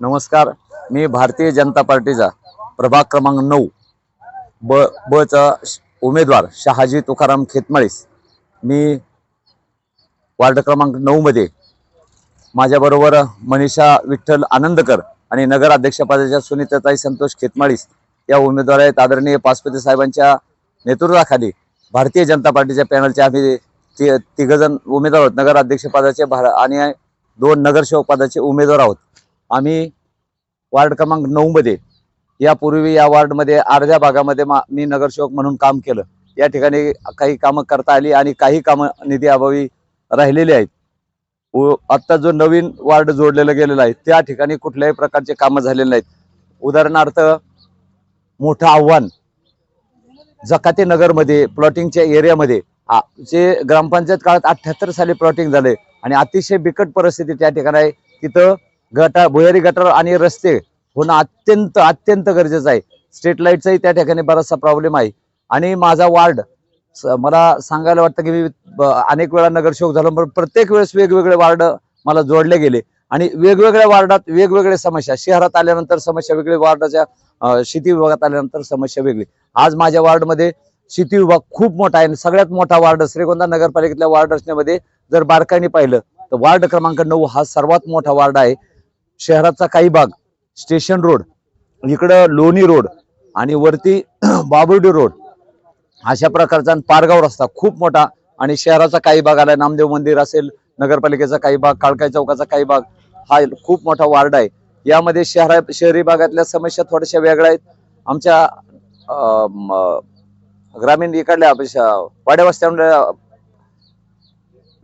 नमस्कार. मी भारतीय जनता पार्टीचा प्रभाग क्रमांक नऊ. ब बचा श- उमेदवार शहाजी तुकाराम खेतमाळीस. मी वार्ड क्रमांक नऊमध्ये माझ्याबरोबर मनीषा विठ्ठल आनंदकर आणि नगराध्यक्षपदाच्या सुनीताताई संतोष खेतमाळीस या उमेदवार आहेत. आदरणीय पासपती साहेबांच्या नेतृत्वाखाली भारतीय जनता पार्टीच्या पॅनलचे आम्ही ति तिघजण उमेदवार आहोत. नगर अध्यक्षपदाचे भा आणि दोन नगरसेवक पदाचे उमेदवार आहोत. आम्ही वार्ड क्रमांक नऊमध्ये यापूर्वी या वार्डमध्ये अर्ध्या भागामध्ये मा मी नगरसेवक म्हणून काम केलं. या ठिकाणी काही कामं करता आली आणि काही कामं निधी अभावी राहिलेली आहेत. व आत्ता जो नवीन वार्ड जोडलेला गेलेला आहे त्या ठिकाणी कुठल्याही प्रकारचे कामं झालेले नाहीत. उदाहरणार्थ मोठं आव्हान जकाते नगरमध्ये प्लॉटिंगच्या एरियामध्ये हा जे ग्रामपंचायत काळात अठ्ठ्याहत्तर साली प्लॉटिंग झाले आणि अतिशय बिकट परिस्थिती त्या ठिकाणी आहे. तिथं गटा भुयारी गटार आणि रस्ते होणं अत्यंत अत्यंत गरजेचं आहे. स्ट्रीट लाईटचाही त्या ठिकाणी बराचसा प्रॉब्लेम आहे. आणि माझा वार्ड स- मला सांगायला वाटतं की मी अनेक वेळा नगरसेवक झालो पण प्रत्येक वेळेस वेगवेगळे वार्ड मला जोडले गेले. आणि वेगवेगळ्या वार्डात वेगवेगळ्या समस्या शहरात आल्यानंतर समस्या वेगळी वार्डाच्या शेती विभागात आल्यानंतर समस्या वेगळी. आज माझ्या वार्डमध्ये शेती विभाग खूप मोठा आहे आणि सगळ्यात मोठा वार्ड श्रीगोंदा नगरपालिकेतल्या वार्ड रचनेमध्ये जर बारकाईने पाहिलं तर वार्ड क्रमांक नऊ हा सर्वात मोठा वार्ड आहे. शहराचा काही भाग स्टेशन रोड इकडं लोणी रोड आणि वरती बाबुर्डी रोड अशा प्रकारचा पारगाव रस्ता खूप मोठा आणि शहराचा काही भाग आला नामदेव मंदिर असेल नगरपालिकेचा काही भाग काळकाई चौकाचा काही भाग हा खूप मोठा वार्ड आहे. यामध्ये शहरा शहरी भागातल्या समस्या थोड्याशा वेगळ्या आहेत. आमच्या ग्रामीण इकडल्या अपेक्षा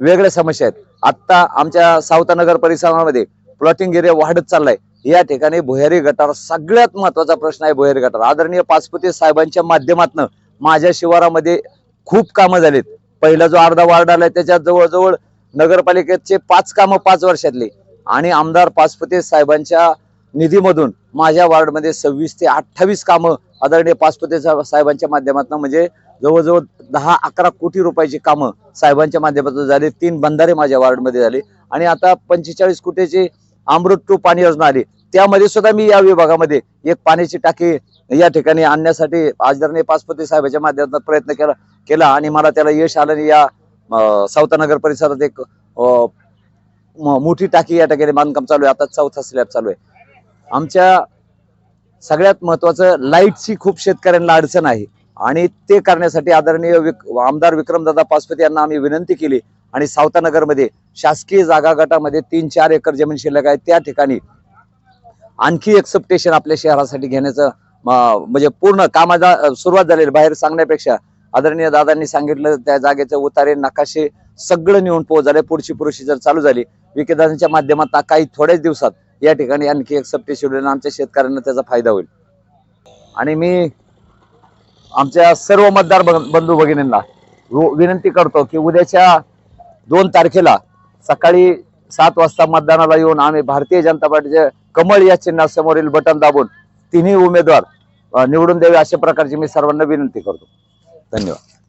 वेगळ्या समस्या आहेत. आत्ता आमच्या सावता नगर परिसरामध्ये प्लॉटिंग एरिया वाढत चाललाय. या ठिकाणी भुयारी गटार सगळ्यात महत्त्वाचा प्रश्न आहे भुयारी गटार आदरणीय पाचपुते साहेबांच्या माध्यमातून माझ्या शिवारामध्ये खूप कामं झालीत. पहिला जो अर्धा वार्ड आलाय त्याच्यात जवळजवळ नगरपालिकेचे पाच कामं पाच वर्षातली. आणि आमदार पाचपुते साहेबांच्या निधीमधून माझ्या वार्डमध्ये सव्वीस ते अठ्ठावीस कामं आदरणीय पाचपुते साहेबांच्या माध्यमातून म्हणजे जवळजवळ दहा अकरा कोटी रुपयाची कामं साहेबांच्या माध्यमातून झाली. तीन बंधारे माझ्या वार्डमध्ये झाले. आणि आता पंचेचाळीस कोटीची अमृत टू पाणी योजना आली. त्यामध्ये सुद्धा मी या विभागामध्ये एक पाण्याची टाकी या ठिकाणी आणण्यासाठी आदरणीय पाचपती साहेबांच्या माध्यमातून प्रयत्न केला केला आणि मला त्याला यश आलं या सावतानगर परिसरात एक मोठी टाकी या ठिकाणी बांधकाम चालू आहे. आता चौथा स्लॅब चालू आहे. आमच्या सगळ्यात महत्वाचं लाईटची खूप शेतकऱ्यांना अडचण आहे आणि ते करण्यासाठी आदरणीय विक आमदार विक्रमदादा पाचपती यांना आम्ही विनंती केली. आणि सावतानगरमध्ये शासकीय जागा गटामध्ये तीन चार एकर जमीन शिल्लक आहे. त्या ठिकाणी आणखी एक सबस्टेशन आपल्या शहरासाठी घेण्याचं म्हणजे पूर्ण कामाचा सुरुवात झालेली. बाहेर सांगण्यापेक्षा आदरणीय दादांनी सांगितलं त्या जागेचे उतारे नकाशे सगळं नेऊन पोहोच झाले. पुढची जर चालू झाली विकेदारांच्या माध्यमातून काही थोड्याच दिवसात या ठिकाणी आणखी एक सबस्टेशन होईल आमच्या शेतकऱ्यांना त्याचा फायदा होईल. आणि मी आमच्या सर्व मतदार बंधू भगिनींना विनंती करतो की उद्याच्या दोन तारखेला सकाळी सात वाजता मतदानाला येऊन आम्ही भारतीय जनता पार्टीचे कमळ या चिन्हासमोरील बटन दाबून तिन्ही उमेदवार निवडून द्यावे अशा प्रकारची मी सर्वांना विनंती करतो. धन्यवाद.